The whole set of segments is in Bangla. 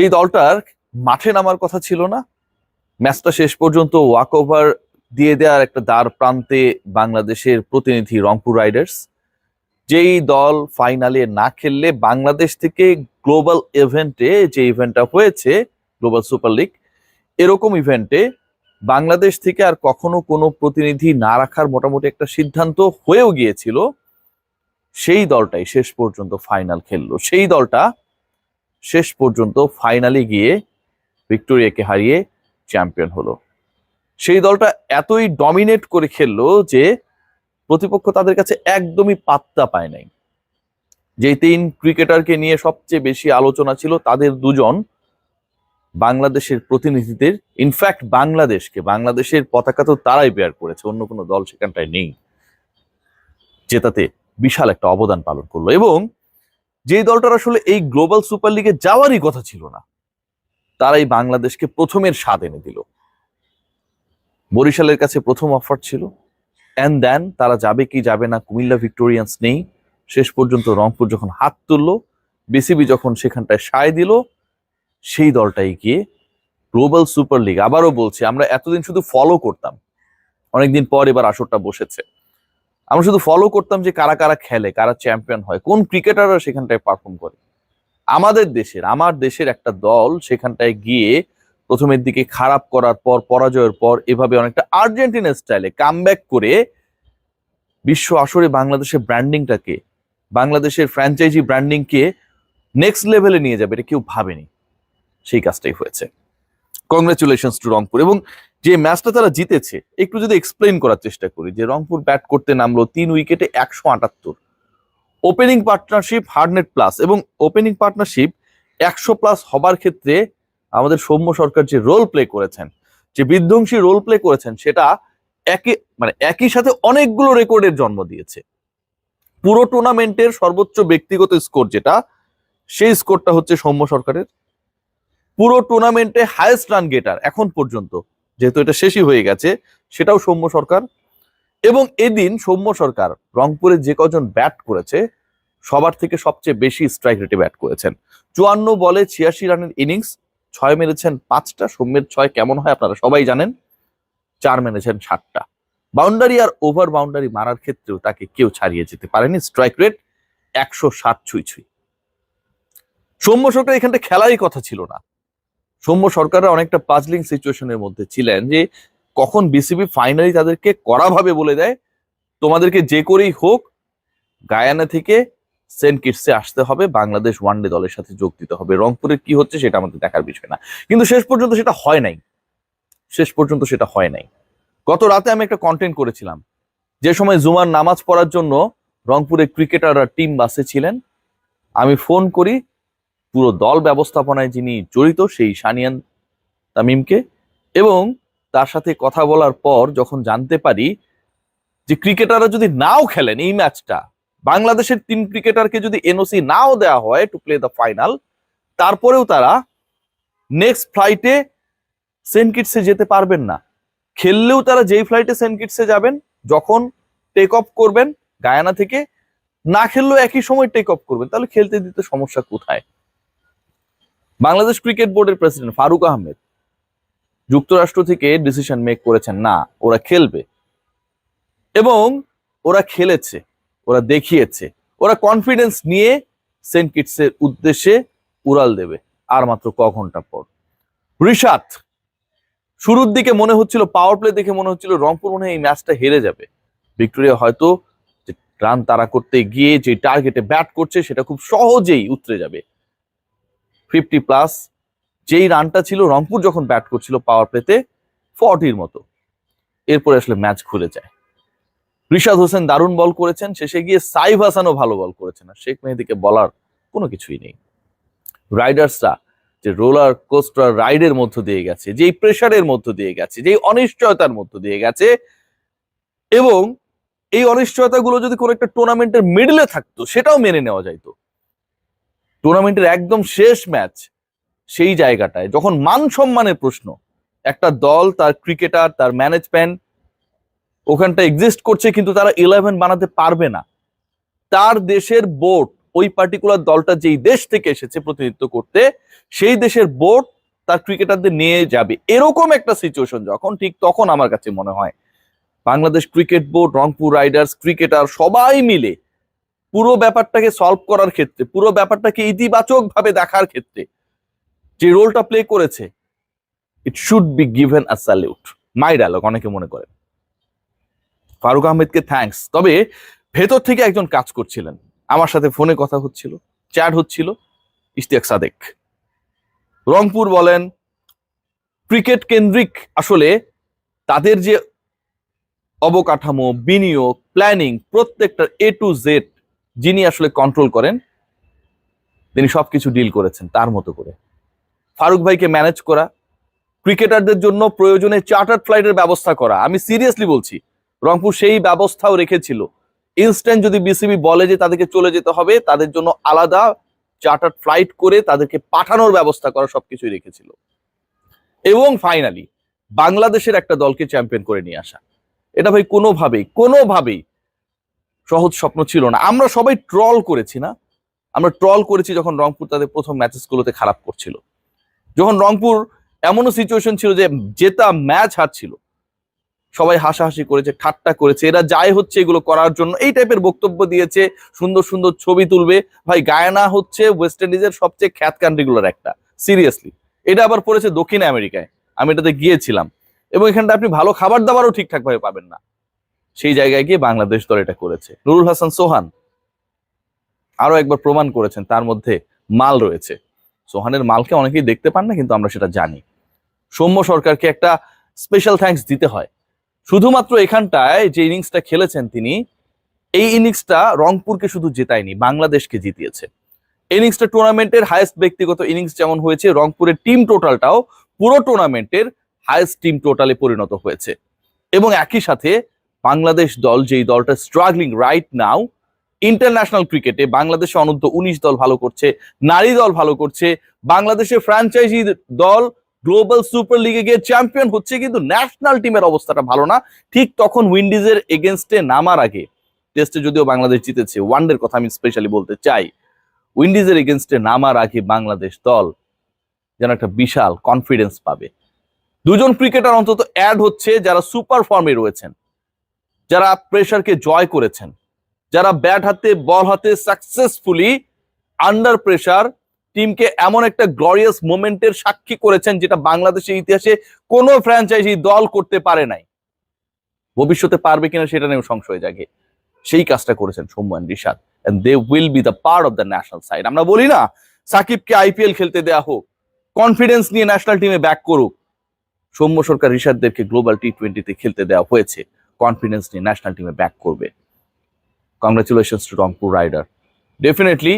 যেই দলটার মাঠে নামার কথা ছিল না, ম্যাচটা শেষ পর্যন্ত ওয়াক ওভার দিয়ে দেওয়ার একটা দ্বার প্রান্তে বাংলাদেশের প্রতিনিধি রংপুর রাইডার্স, যেই দল ফাইনালে না খেললে বাংলাদেশ থেকে গ্লোবাল ইভেন্টে যে ইভেন্টটা হয়েছে, গ্লোবাল সুপার লিগ, এরকম ইভেন্টে বাংলাদেশ থেকে আর কখনো কোনো প্রতিনিধি না রাখার মোটামুটি একটা সিদ্ধান্ত হয়েও গিয়েছিল, সেই দলটাই শেষ পর্যন্ত ফাইনাল খেললো। সেই দলটা শেষ পর্যন্ত ফাইনালে গিয়ে ভিক্টোরিয়াকে হারিয়ে চ্যাম্পিয়ন হলো। সেই দলটা এতই ডমিনেট করে খেললো যে প্রতিপক্ষ তাদের কাছে একদমই পাত্তা পায় নাই। যে তিন ক্রিকেটারকে নিয়ে সবচেয়ে বেশি আলোচনা ছিল তাদের দুজন বাংলাদেশের প্রতিনিধিদের। ইনফ্যাক্ট বাংলাদেশকে, বাংলাদেশের পতাকা তো তারাই বেয়ার করেছে, অন্য কোনো দল সেখানটায় নেই। জেতাতে বিশাল একটা অবদান পালন করল এবং যে দলটার আসলে এই গ্লোবাল সুপার লিগে যাওয়ারই কথা ছিল না, তারাই বাংলাদেশকে প্রথমের স্বাদ এনে দিল। বরিশালের কাছে প্রথম অফার ছিল অ্যান্ড দেন তারা যাবে কি যাবে না, কুমিল্লা ভিক্টোরিয়ান্স নেই। শেষ পর্যন্ত রংপুর যখন হাত তুললো বিসিবি যখন সেখানটায় সায় দিল, সেই দলটাই গিয়ে গ্লোবাল সুপার লিগ আবারও বলছি, আমরা এতদিন শুধু ফলো করতাম, অনেকদিন পর এবার আসরটা বসেছে। আমরা শুধু ফলো করতাম যে কারা কারা খেলে, কারা চ্যাম্পিয়ন হয়, কোন ক্রিকেটাররা সেখানটায় পারফর্ম করে। আমাদের দেশের, আমার দেশের একটা দল সেখানটায় গিয়ে প্রথমের দিকে খারাপ করার পর, পরাজয়ের পর এভাবে অনেকটা আর্জেন্টিনা স্টাইলে কামব্যাক করে বিশ্ব আসরে বাংলাদেশের ব্র্যান্ডিংটাকে বাংলাদেশের ফ্র্যাঞ্চাইজি ব্র্যান্ডিংকে নেক্সট লেভেলে নিয়ে যাবে, এটা কেউ ভাবেনি। সেই কাজটাই হয়েছে। Congratulations to Rangpur. এবং যে ম্যাচটা তারা জিতেছে, একটু যদি এক্সপ্লেন করার চেষ্টা করি যে রংপুর ব্যাট করতে নামলো তিন উইকেটে একশো আটাত্তর। ওপেনিং পার্টনারশিপ হার্ডনেট প্লাস এবং ওপেনিং পার্টনারশিপ একশো প্লাস হবার ক্ষেত্রে আমাদের সৌম্য সরকার যে রোল প্লে করেছেন, যে বিধ্বংসী রোল প্লে করেছেন, সেটা একই মানে একই সাথে অনেকগুলো রেকর্ডের জন্ম দিয়েছে। পুরো টুর্নামেন্টের সর্বোচ্চ ব্যক্তিগত স্কোর যেটা, সেই স্কোরটা হচ্ছে সৌম্য সরকারের। পুরো টুর্নামেন্টে হায়েস্ট রান গেটার এখন পর্যন্ত যেহেতু এটা শেষই হয়ে গেছে, সেটাও সৌম্য সরকার। এবং এদিন সৌম্য সরকার রংপুরে যে কজন ব্যাট করেছে, সবার থেকে সবচেয়ে বেশি স্ট্রাইক রেটে ব্যাট করেছেন। চুয়ান্ন বলে ছিয়াশি রানের ইনিংস ছয় মেরেছেন পাঁচটা, সৌম্যের ছয় কেমন হয় আপনারা সবাই জানেন। চার মেরেছেন ষাটটা বাউন্ডারি আর ওভার বাউন্ডারি মারার ক্ষেত্রেও তাকে কেউ ছাড়িয়ে যেতে পারেনি স্ট্রাইক রেট একশো সাত ছুঁই ছুঁই। সৌম্য সরকার এখানটা খেলারই কথা ছিল না। সৌম্য সরকাররা অনেকটা পাজলিং সিচুয়েশনের মধ্যে ছিলেন যে কখন বিসিবি ফাইনালি তাদেরকে কড়াভাবে বলে দেয়, তোমাদেরকে যে করেই হোক, গায়ানা থেকে সেন্ট কিটসে আসতে হবে, বাংলাদেশ ওয়ানডে দলের সাথে যোগ দিতে হবে। রংপুরে কি হচ্ছে সেটা আমাদের দেখার বিষয় না। কিন্তু শেষ পর্যন্ত সেটা হয় নাই। শেষ পর্যন্ত সেটা হয় নাই। গত রাতে আমি একটা কন্টেন্ট করেছিলাম। যে সময় জুমার নামাজ পড়ার জন্য রংপুরে ক্রিকেটাররা টিম বাসে ছিলেন। আমি ফোন করি পুরো দল ব্যবস্থাপনায় যিনি জড়িত, সেই সানিয়ান তামিমকে। এবং তার সাথে কথা বলার পর যখন জানতে পারি যে ক্রিকেটাররা যদি নাও খেলেন এই ম্যাচটা, বাংলাদেশের তিন ক্রিকেটারকে যদি এনওসি নাও দেওয়া হয় টু প্লে দ্য ফাইনাল তারপরেও তারা নেক্সট ফ্লাইটে সেন্ট কিটসে যেতে পারবেন না। খেললেও তারা যেই ফ্লাইটে সেন্ট কিটসে যাবেন, যখন টেক অফ করবেন, গায়ানা থেকে, না খেললেও একই সময় টেক অফ করবেন, তাহলে খেলতে দিতে সমস্যা কোথায়? বাংলাদেশ ক্রিকেট বোর্ডের প্রেসিডেন্ট ফারুক আহমেদ যুক্তরাষ্ট্র থেকে ডিসিশন মেক করেছেন, না, ওরা খেলবে। এবং ওরা খেলেছে, ওরা দেখিয়েছে, ওরা কনফিডেন্স নিয়ে সেন্ট কিটসের উদ্দেশ্যে উড়াল দেবে, আর মাত্র ক ঘণ্টা পর। ঋষাদ শুরুর দিকে মনে হচ্ছিল পাওয়ার প্লে দেখে মনে হচ্ছিল, রংপুর মনে এই ম্যাচটা হেরে যাবে। ভিক্টোরিয়া হয়তো রান তারা করতে গিয়ে যে টার্গেটে ব্যাট করছে, সেটা খুব সহজেই উতরে যাবে। ফিফটি প্লাস, যেই রানটা ছিল, রংপুর যখন ব্যাট করছিল পাওয়ার প্লেতে ফর্টির মতো। এরপরে আসলে ম্যাচ খুলে যায়। রিশাদ হোসেন দারুণ বল করেছেন, শেষে গিয়ে সাইফ হাসানও ভালো বল করেছেন আর শেখ মেহেদিকে বলার কোনো কিছুই নেই। রাইডার্সরা যে রোলার কোস্টার রাইডের মধ্য দিয়ে গেছে, যেই প্রেশারের মধ্য দিয়ে গেছে, যেই অনিশ্চয়তার মধ্য দিয়ে গেছে, এবং এই অনিশ্চয়তাগুলো যদি কোনো একটা টুর্নামেন্টের মিডলে থাকতো, সেটাও মেনে নেওয়া যাইতো। টুর্নামেন্টের একদম শেষ ম্যাচ সেই জায়গাটায়। যখন মান সম্মানের প্রশ্ন, একটা দল, তার ক্রিকেটার তার ম্যানেজমেন্ট ওখানটা এক্সিস্ট করছে কিন্তু তারা ইলেভেন বানাতে পারবে না। তার দেশের বোর্ড ওই পার্টিকুলার দলটা যেই দেশ থেকে এসেছে প্রতিনিধিত্ব করতে, সেই দেশের বোর্ড তার ক্রিকেটারদের নিয়ে যাবে। এরকম একটা সিচুয়েশন যখন, ঠিক তখন আমার কাছে মনে হয়, Bangladesh cricket board Rangpur riders cricketer সবাই মিলে পুরো ব্যাপারটাকে সলভ করার ক্ষেত্রে, পুরো ব্যাপারটাকে ইতিবাচক ভাবে দেখার ক্ষেত্রে যে রোলটা প্লে করেছে it should be given a salute my dialogue অনেকে মনে করে ফারুক আহমেদকে থ্যাঙ্কস তবে ভেতর থেকে একজন কাজ করছিলেন। আমার সাথে ফোনে কথা হচ্ছিল চ্যাট হচ্ছিল। ইশতিয়াক সাদেক। রংপুর বলেন ক্রিকেট কেন্দ্রিক আসলে তাদের যে অবকাঠামো, বিনিয়োগ প্ল্যানিং প্রত্যেকটা এ টু জেড যিনি আসলে কন্ট্রোল করেন, তিনি সবকিছু ডিল করেছেন তার মতো করে। ফারুক ভাইকে ম্যানেজ করা ক্রিকেটারদের জন্য প্রয়োজনে চার্টার ফ্লাইটের ব্যবস্থা করা। আমি সিরিয়াসলি বলছি, রংপুর সেই ব্যবস্থাও রেখেছিল। ইনস্ট্যান্ট যদি বিসিবি বলে যে তাদেরকে চলে যেতে হবে, তাদের জন্য আলাদা চার্টার ফ্লাইট করে তাদেরকে পাঠানোর ব্যবস্থা করা সবকিছুই রেখেছিল। এবং ফাইনালি বাংলাদেশের একটা দলকে চ্যাম্পিয়ন করে নিয়ে আসা। এটা ভাই কোনোভাবেই কোনোভাবেই সহজ স্বপ্ন ছিল না। আমরা সবাই ট্রল করেছি না? আমরা ট্রল করেছি যখন রংপুর তাদের প্রথম ম্যাচেসগুলোতে খারাপ করছিল। যখন রংপুর এমনও সিচুয়েশন ছিল যে জেতা ম্যাচ হারছিল। সবাই হাসাহাসি করেছে, ঠাট্টা করেছে, এরা যাই হচ্ছে এগুলো করার জন্য এই টাইপের বক্তব্য দিয়েছে, সুন্দর সুন্দর ছবি তুলবে। ভাই, গায়ানা হচ্ছে ওয়েস্ট ইন্ডিজের সবচেয়ে খ্যাত কান্ট্রিগুলোর একটা সিরিয়াসলি এটা আবার পড়েছে দক্ষিণ আমেরিকায়। আমি এটাতে গিয়েছিলাম। এবং এখানটা আপনি ভালো খাবার দাবারও ঠিকঠাক ভাবে পাবেন না। সেই জায়গায় গিয়ে বাংলাদেশ দল এটা করেছে। নুরুল হাসান সোহান আরও একবার প্রমাণ করেছেন, তার মধ্যে মাল রয়েছে। সোহানের মালকে অনেকেই দেখতে পান না, কিন্তু আমরা সেটা জানি। সৌম্য সরকারকে একটা স্পেশাল থ্যাঙ্কস দিতে হয়। শুধুমাত্র এখানটায় যে ইনিংসটা খেলেছেন তিনি, এই ইনিংসটা রংপুরকে শুধু জেতায়নি, বাংলাদেশকে জিতিয়েছে। ইনিংসটা টুর্নামেন্টের হাইয়েস্ট ব্যক্তিগত ইনিংস যেমন হয়েছে, রংপুরের টিম টোটালটাও পুরো টুর্নামেন্টের হাইয়েস্ট টিম টোটালে পরিণত হয়েছে। এবং একই সাথে বাংলাদেশ দল, যেই দলটা স্ট্রাগলিং রাইট নাও ইন্টারন্যাশনাল ক্রিকেটে বাংলাদেশে অনূর্ধ্ব উনিশ দল ভালো করছে, নারী দল ভালো করছে বাংলাদেশের ফ্র্যাঞ্চাইজি দল গ্লোবাল সুপার লিগে গিয়ে চ্যাম্পিয়ন হচ্ছে, কিন্তু ন্যাশনাল টিমের অবস্থাটা ভালো না। ঠিক তখন উইন্ডিজের এগেনস্টে নামার আগে টেস্টে যদিও বাংলাদেশ জিতেছে, ওয়ানডের কথা আমি স্পেশালি বলতে চাই উইন্ডিজের এগেনস্টে নামার আগে বাংলাদেশ দল যেন একটা বিশাল কনফিডেন্স পাবে। দুজন ক্রিকেটার অন্তত অ্যাড হচ্ছে, যারা সুপার ফর্মে রয়েছেন। যারা প্রেশারকে জয় করেছেন, যারা ব্যাট হাতে বল হাতে সাকসেসফুলি আন্ডার প্রেশার টিমকে এমন একটা গ্লোরিয়াস মোমেন্টের সাক্ষী করেছেন যেটা বাংলাদেশের ইতিহাসে কোনো ফ্র্যাঞ্চাইজি দল করতে পারে নাই। ভবিষ্যতে পারবে কিনা সেটা নিয়েও সংশয় জাগে। সেই কাজটা করেছেন Soumyan Rishad and they will be the part of the national side আমরা বলি না, সাকিবকে আইপিএল খেলতে দেয়া হোক কনফিডেন্স নিয়ে ন্যাশনাল টিমে ব্যাক করুক। সৌম্য সরকার, রিশাদদেরকে গ্লোবাল টি টোয়েন্টিতে খেলতে দেওয়া হয়েছে। কনফিডেন্স নিয়ে ন্যাশনাল টিমে ব্যাক করবে। Congratulations to Rangpur rider definitely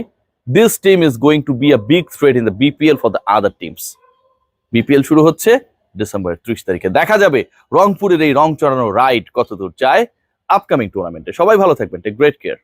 this team is going to be a big threat in the BPL for the other teams BPL শুরু হচ্ছে ডিসেম্বরের ত্রিশ তারিখে। দেখা যাবে রংপুরের এই রং চড়ানো রাইড কতদূর যায় আপকামিং টুর্নামেন্টে সবাই ভালো থাকবেন। Take great care